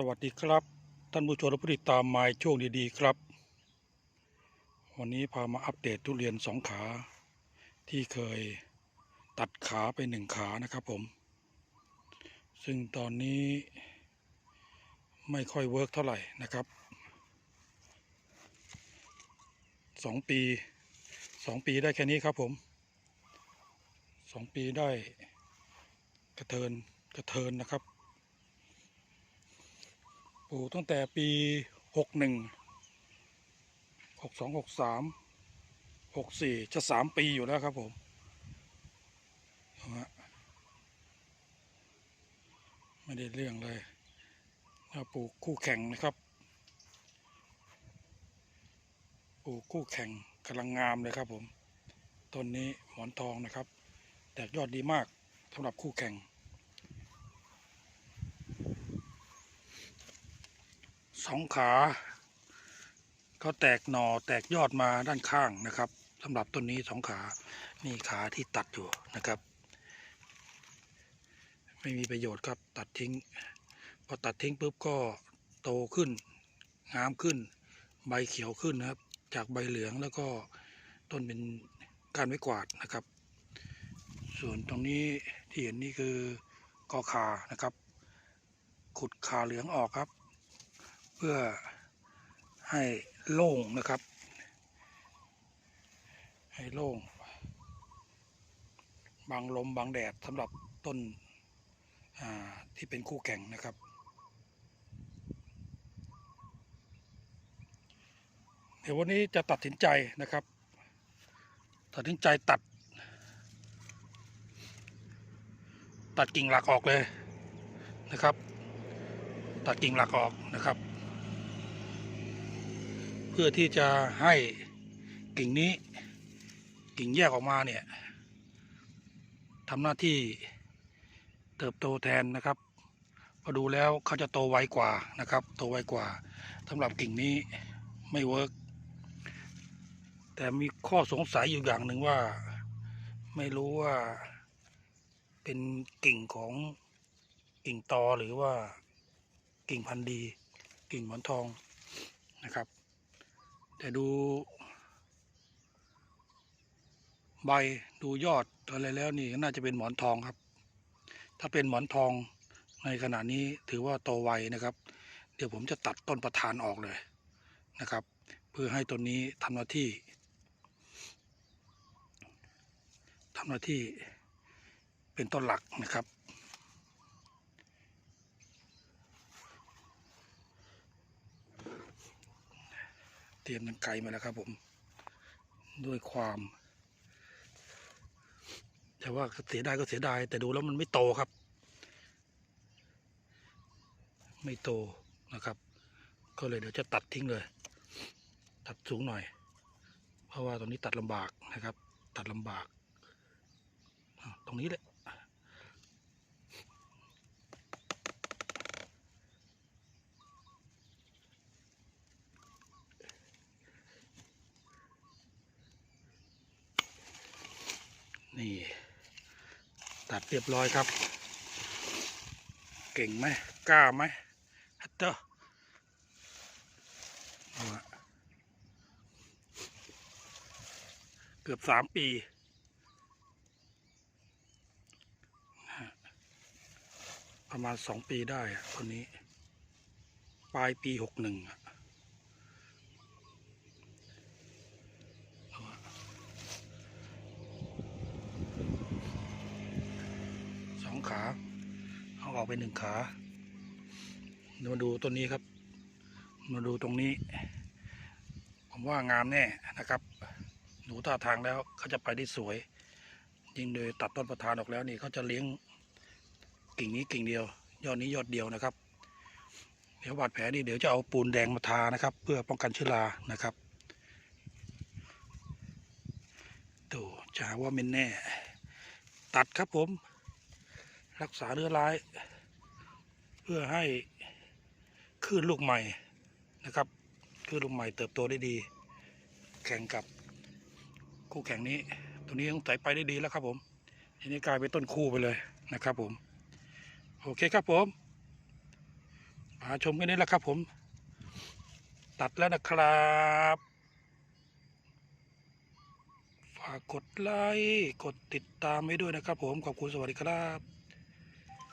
สวัสดีครับ ท่านผู้ชมและผู้ติดตามมาช่วงดีๆครับ วันนี้พามาอัปเดตทุเรียนสองขา ที่เคยตัดขาไปหนึ่งขานะครับผม ซึ่งตอนนี้ไม่ค่อยเวิร์กเท่าไหร่นะครับสองปีสองปีได้แค่นี้ครับผมสองปีได้กระเทินกระเทินนะครับ ปลูกตั้งแต่ปีหกหนึ่งหกสองหกสามหกสี่จะสามปีอยู่แล้วครับผมไม่ได้เรื่องเลยถ้าปลูกคู่แข่งนะครับ ปลูกคู่แข่งกำลังงามเลยครับผม ต้นนี้หมอนทองนะครับ แตกยอดดีมากสำหรับคู่แข่ง สองขาก็แตกหน่อแตกยอดมาด้านข้างนะครับสำหรับต้นนี้สองขานี่ขาที่ตัดอยู่นะครับ ไม่มีประโยชน์ครับตัดทิ้ง พอตัดทิ้งปุ๊บก็โตขึ้นงามขึ้น ใบเขียวขึ้นนะครับ จากใบเหลืองแล้วก็ต้นเป็นก้านไม้กวาดนะครับ ส่วนตรงนี้ที่เห็นนี่คือกอคานะครับ ขุดขาเหลืองออกครับ เพื่อให้โล่งนะครับ ให้โล่งบังลมบังแดดสำหรับต้นที่เป็นคู่แข่งนะครับ เดี๋ยววันนี้จะตัดสินใจนะครับ ตัดสินใจตัด ตัดกิ่งหลักออกเลยนะครับ ตัดกิ่งหลักออกนะครับ พื่อที่จะให้กิ่งนี้ กิ่งแยกออกมาเนี่ยทำหน้าที่เติบโตแทนนะครับพอดูแล้วเขาจะโตไวกว่านะครับ โตไวกว่าสำหรับกิ่งนี้ไม่เวิร์กแต่มีข้อสงสัยอยู่อย่างหนึ่งว่า ไม่รู้ว่าเป็นกิ่งของกิ่งตอหรือว่ากิ่งพันธุ์ดี กิ่งหมอนทองนะครับ แต่ดู ใบดูยอดอะไรแล้วนี่น่าจะเป็นหมอนทองครับ ถ้าเป็นหมอนทองในขณะนี้ถือว่าโตไวนะครับ เดี๋ยวผมจะตัดต้นประธานออกเลยนะครับ เพื่อให้ต้นนี้ทำหน้าที่ทำหน้าที่เป็นต้นหลักนะครับ เตรียมนังไก่มาแล้วครับผม ด้วยความ แต่ว่าเสียดายก็เสียดาย แต่ดูแล้วมันไม่โตครับ ไม่โตนะครับ ก็เลยเดี๋ยวจะตัดทิ้งเลย ตัดสูงหน่อย เพราะว่าตรงนี้ตัดลำบากนะครับ ตัดลำบาก ตรงนี้แหละ นี่ ตัดเรียบร้อยครับ เก่งไหมกล้าไหมฮัตเตอร์เกือบสามปีประมาณสองปีได้อะคนนี้ ปลายปีหกหนึ่งอะเอาละ สองขาเอาออก ไปหนึ่งขาเดี๋ยวมาดูต้นนี้ครับ มาดูตรงนี้ ผมว่างามแน่นะครับ หนูท่าทางแล้วเขาจะไปได้สวย ยิ่งโดยตัดต้นประธานออกแล้วนี่เขาจะเลี้ยงกิ่งนี้กิ่งเดียว ยอดนี้ยอดเดียวนะครับ เดี๋ยวบาดแผลนี่เดี๋ยวจะเอาปูนแดงมาทานะครับ เพื่อป้องกันเชื้อรานะครับดูจะหาว่าเม็นแน่ ตัดครับผม รักษาเนื้อร้าย พื่อให้คลื่นลูกใหม่นะครับคลื่นลูกใหม่เติบโตได้ดี แข่งกับคู่แข่งนี้ ตัวนี้ต้องใส่ไปได้ดีแล้วครับผมทีนี้กลายเป็นต้นคู่ไปเลยนะครับผม โอเคครับผมมาชมกันนี่แหละครับผม ตัดแล้วนะครับ ฝากกดไลค์กดติดตามไว้ด้วยนะครับผม ขอบคุณสวัสดีครับ